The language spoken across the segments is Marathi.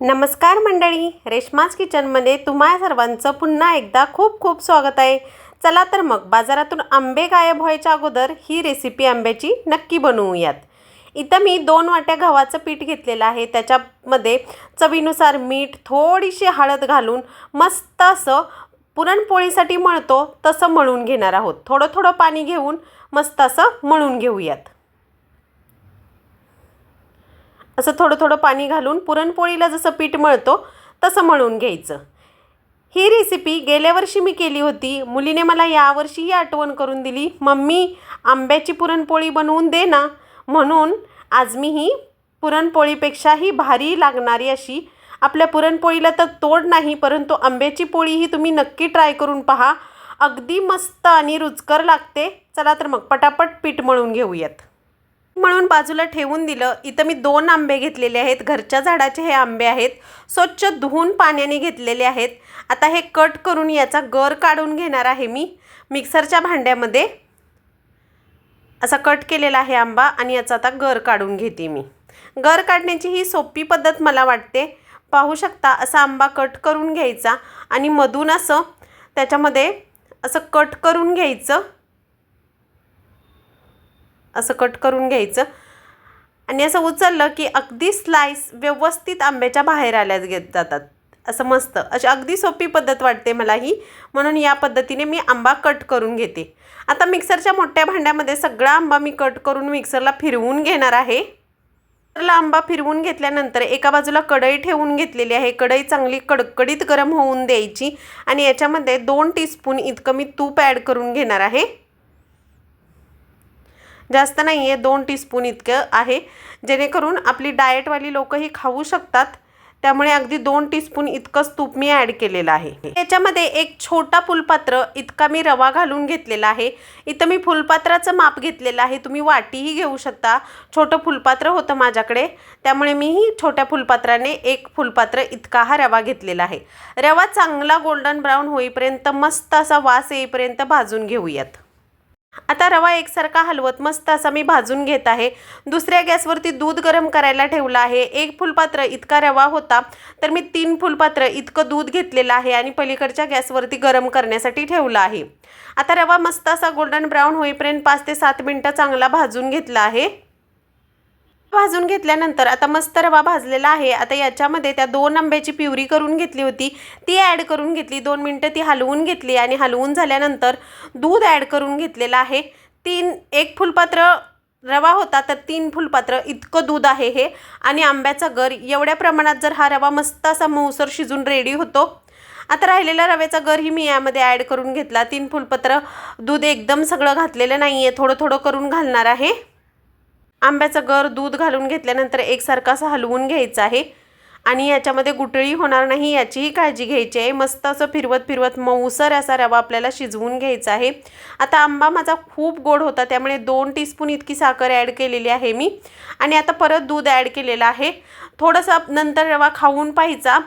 नमस्कार मंडळी रेश्माज किचनमध्ये तुम्हा सर्वांचं पुन्हा एकदा खूप खूप स्वागत आहे. चला तर मग बाजारातून आंबे गायब व्हायच्या अगोदर ही रेसिपी आंब्याची नक्की बनवूयात. इथं मी दोन वाट्या गव्हाचं पीठ घेतलेलं आहे. त्याच्यामध्ये चवीनुसार मीठ थोडीशी हळद घालून मस्त असं पुरणपोळीसाठी मळतो तसं मळून घेणार आहोत. थोडं थोडं पाणी घेऊन मस्त असं मळून घेऊयात. असं थोडं थोडं पाणी घालून पुरणपोळीला जसं पीठ मळतो तसं मळून घ्यायचं. ही रेसिपी गेल्या वर्षी मी केली होती. मुलीने मला यावर्षीही आठवण करून दिली. मम्मी आंब्याची पुरणपोळी बनवून दे ना. म्हणून आज मी ही पुरणपोळीपेक्षाही भारी लागणारी अशी आपल्या पुरणपोळीला तर तोड नाही परंतु आंब्याची पोळी ही तुम्ही नक्की ट्राय करून पहा. अगदी मस्त आणि रुचकर लागते. चला तर मग पटापट पीठ मळून घेऊयात. म्हणून बाजूला ठेवून दिलं. इथं मी दोन आंबे घेतलेले आहेत. घरच्या झाडाचे हे आंबे आहेत. स्वच्छ धुवून पाण्याने घेतलेले आहेत. आता हे कट करून याचा गर काढून घेणार आहे मी मिक्सरच्या भांड्यामध्ये. असा कट केलेला आहे आंबा आणि याचा आता गर काढून घेते मी. गर काढण्याची ही सोपी पद्धत मला वाटते. पाहू शकता असा आंबा कट करून घ्यायचा आणि मधून असं त्याच्यामध्ये असं कट करून घ्यायचं. असं कट करून घ्यायचं. आणि असं उचललं की अगदी स्लाईस व्यवस्थित आंब्याच्या बाहेर आल्या घेत जातात. असं मस्त. अशी अगदी सोपी पद्धत वाटते मला ही म्हणून या पद्धतीने मी आंबा कट करून घेते. आता मिक्सरच्या मोठ्या भांड्यामध्ये सगळा आंबा मी कट करून मिक्सरला फिरवून घेणार आहे. मिक्सरला आंबा फिरवून घेतल्यानंतर एका बाजूला कढई ठेवून घेतलेली आहे. कढई चांगली कडकडीत गरम होऊन द्यायची. आणि याच्यामध्ये दोन टीस्पून इतकं मी तूप ॲड करून घेणार आहे. जास्त नाही आहे दोन टीस्पून इतकं आहे. जेणेकरून आपली डाएटवाली लोकंही खाऊ शकतात. त्यामुळे अगदी दोन टीस्पून इतकंच तूप मी ॲड केलेलं आहे. याच्यामध्ये एक छोटा फुलपात्र इतका मी रवा घालून घेतलेला आहे. इथं मी फुलपात्राचं माप घेतलेलं आहे. तुम्ही वाटीही घेऊ शकता. छोटं फुलपात्र होतं माझ्याकडे. त्यामुळे मीही छोट्या फुलपात्राने एक फुलपात्र इतका हा रवा घेतलेला आहे. रवा चांगला गोल्डन ब्राऊन होईपर्यंत मस्त असा वास येईपर्यंत भाजून घेऊयात. आता रवा एकसारखा हलवत मस्त असा मी भाजून घेत आहे. दुसऱ्या गॅसवरती दूध गरम करायला ठेवलं आहे. एक फुलपात्र इतका रवा होता तर मी तीन फुलपात्र इतकं दूध घेतलेलं आहे आणि पलीकडच्या गॅसवरती गरम करण्यासाठी ठेवलं आहे. आता रवा मस्त असा गोल्डन ब्राऊन होईपर्यंत पाच ते सात मिनटं चांगला भाजून घेतला आहे. भाजून घेतल्यानंतर आता मस्त रवा भाजलेला आहे. आता याच्यामध्ये त्या दोन आंब्याची प्युरी करून घेतली होती. ती ॲड करून घेतली. दोन मिनटं ती हलवून घेतली आणि हलवून झाल्यानंतर दूध ॲड करून घेतलेलं आहे. तीन एक फुलपात्र रवा होता तर तीन फुलपात्र इतकं दूध आहे हे. आणि आंब्याचा गर एवढ्या प्रमाणात जर हा रवा मस्त असा मऊसर शिजून रेडी होतो. आता राहिलेला रव्याचा गरही मी यामध्ये ॲड करून घेतला. तीन फुलपत्र दूध एकदम सगळं घातलेलं नाही आहे थोडं थोडं करून घालणार आहे. आंब्याचं गर दूध घालून घेतल्यानंतर एकसारखा असं हलवून घ्यायचं आहे. आणि याच्यामध्ये गुटळी होणार नाही याचीही काळजी घ्यायची आहे. मस्त असं फिरवत फिरवत मऊसर असा रवा आपल्याला शिजवून घ्यायचा आहे. आता आंबा माझा खूप गोड होता त्यामुळे दोन टीस्पून इतकी साखर ॲड केलेली आहे मी. आणि आता परत दूध ॲड केलेलं आहे. थोडंसं नंतर रवा खाऊन पाहायचा.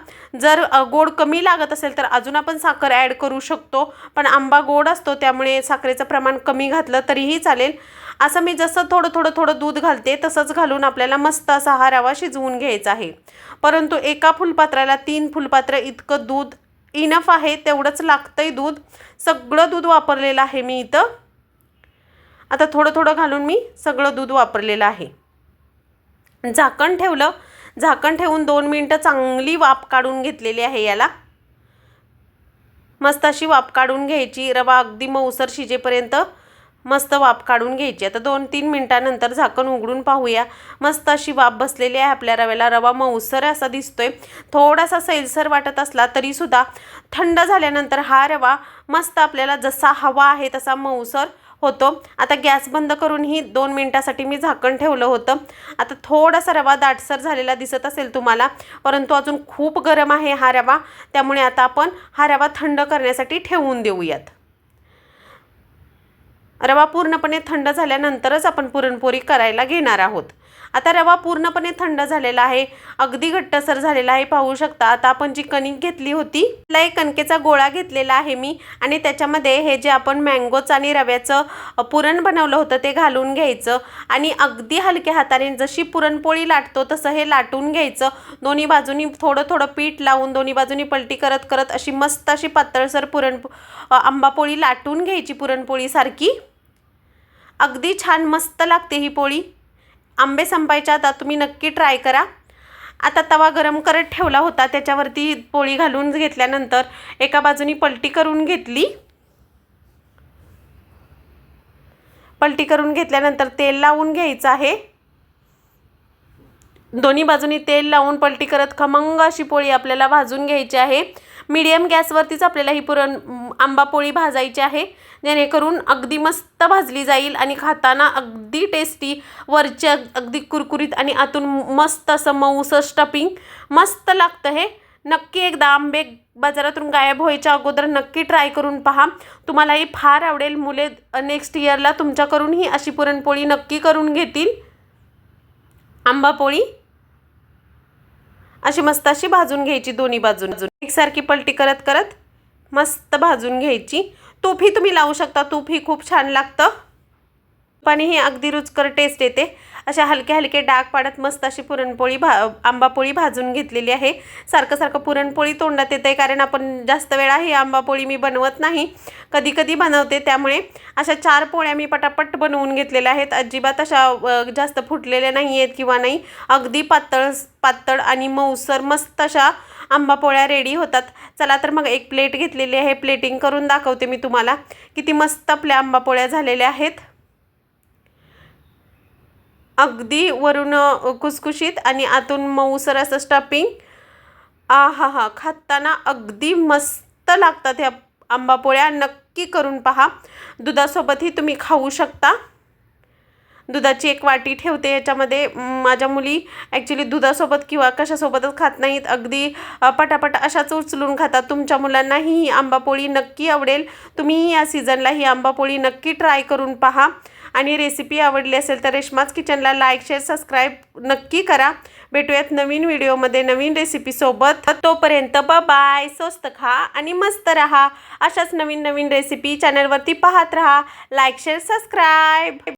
जर गोड कमी लागत असेल तर अजून आपण साखर ॲड करू शकतो. पण आंबा गोड असतो त्यामुळे साखरेचं प्रमाण कमी घातलं तरीही चालेल. असं मी जसं थोडं थोडं थोडं दूध घालते तसंच घालून आपल्याला मस्त असा हा रवा शिजवून घ्यायचा आहे. परंतु एका फुलपात्राला तीन फुलपात्र इतकं दूध इनफ आहे तेवढंच लागतंय दूध. सगळं दूध वापरलेलं आहे मी इथं. आता थोडं थोडं घालून मी सगळं दूध वापरलेलं आहे. झाकण ठेवलं. झाकण ठेवून दोन मिनटं चांगली वाफ काढून घेतलेली आहे याला. मस्त अशी वाफ काढून घ्यायची. रवा अगदी मऊसर शिजेपर्यंत. मस्त वाफ काढून घ्यायची. आता दोन तीन मिनटानंतर झाकण उघडून पाहूया. मस्त अशी वाफ बसलेली आहे आपल्या रव्याला. रवा मऊसर असा दिसतोय. थोडासा सैलसर वाटत असला तरीसुद्धा थंड झाल्यानंतर हा रवा मस्त आपल्याला जसा हवा आहे तसा मऊसर होतो. आता गॅस बंद करून ही दोन मिनटासाठी मी झाकण ठेवलं होतं. आता थोडासा रवा दाटसर झालेला दिसत असेल तुम्हाला परंतु अजून खूप गरम आहे हा रवा. त्यामुळे आता आपण हा रवा थंड करण्यासाठी ठेवून देऊयात. रवा पूर्णपणे थंड झाल्यानंतरच आपण पुरणपोळी करायला घेणार आहोत. आता रवा पूर्णपणे थंड झालेला आहे. अगदी घट्टसर झालेला आहे. पाहू शकता आता आपण जी कणिक घेतली होती त्याला एक कणकेचा गोळा घेतलेला आहे मी. आणि त्याच्यामध्ये हे जे आपण मँगोचं आणि रव्याचं पुरण बनवलं होतं ते घालून घ्यायचं. आणि अगदी हलक्या हाताने जशी पुरणपोळी लाटतो तसं हे लाटून घ्यायचं. दोन्ही बाजूनी थोडं थोडं पीठ लावून दोन्ही बाजूनी पलटी करत करत अशी मस्त अशी पातळसर पुरण आंबापोळी लाटून घ्यायची पुरणपोळीसारखी अगदी छान मस्त लागते ही पोळी. आंबे संपायच्या आता तुम्ही नक्की ट्राय करा. आता तवा गरम करत ठेवला होता त्याच्यावरती पोळी घालून घेतल्यानंतर एका बाजूनी पलटी करून घेतली. पलटी करून घेतल्यानंतर तेल लावून घ्यायचं आहे. दोन्ही बाजूनी तेल लावून पलटी करत खमंग अशी पोळी आपल्याला भाजून घ्यायची आहे. मीडियम गॅसवरतीच आपल्याला ही पुरण आंबापोळी आंबा पोळी भाजायची आहे. जेणेकरून अगदी मस्त भाजली जाईल आणि खाताना अगदी टेस्टी वरच्या अगदी कुरकुरीत आणि आतून मस्त असं मऊसं स्टपिंग मस्त लागतं हे. नक्की एकदा आंबे बाजारातून गायब व्हायच्या अगोदर नक्की ट्राय करून पहा. तुम्हालाही फार आवडेल. मुले नेक्स्ट इयरला तुमच्याकडून ही अशी पुरणपोळी नक्की करून घेतील. आंबापोळी अशी मस्त अशी भाजून घ्यायची दोन्ही बाजून. एकसारखी पलटी करत करत मस्त भाजून घ्यायची. तूपही तुम्ही लावू शकता. तूपही खूप छान लागतं. पण ही अगदी रुचकर टेस्ट येते. अशा हलके हलके डाग पाडत मस्त अशी पुरणपोळी भा आंबापोळी भाजून घेतलेली आहे. सारखं सारखं पुरणपोळी तोंडात येते कारण आपण जास्त वेळा ही आंबापोळी मी बनवत नाही. कधी कधी बनवते त्यामुळे अशा चार पोळ्या मी पटापट बनवून घेतलेल्या आहेत. अजिबात अशा जास्त फुटलेल्या नाही आहेत किंवा नाही. अगदी पातळ पातळ आणि मऊसर मस्त अशा आंबा पोळ्या रेडी होतात. चला तर मग एक प्लेट घेतलेली आहे. प्लेटिंग करून दाखवते मी तुम्हाला. किती मस्त आपल्या आंबा पोळ्या झालेल्या आहेत. अगदी वरून कुसकुशीत खुसखुशीत आणि आतून मऊसर असं स्टफिंग आ हा हा खाताना अगदी मस्त लागतात ह्या आंबा पोळ्या. नक्की करून पहा. दुधासोबतही तुम्ही खाऊ शकता. दुधाची एक वाटी ठेवते. याच्यामध्ये माझ्या मुली ॲक्च्युली दुधासोबत किंवा कशासोबतच खात नाहीत. अगदी पटापट अशाच उचलून खातात. तुमच्या मुलांनाही ही आंबापोळी नक्की आवडेल. तुम्हीही या सीझनला ही आंबापोळी नक्की ट्राय करून पहा. आणि रेसिपी आवडली असेल तर रेश्माच किचनला लाईक शेअर सबस्क्राईब नक्की करा. भेटूयात नवीन व्हिडिओमध्ये नवीन रेसिपीसोबत तोपर्यंत बा बाय स्वस्त खा आणि मस्त रहा. अशाच नवीन नवीन रेसिपी चॅनलवरती पाहत राहा. Like share subscribe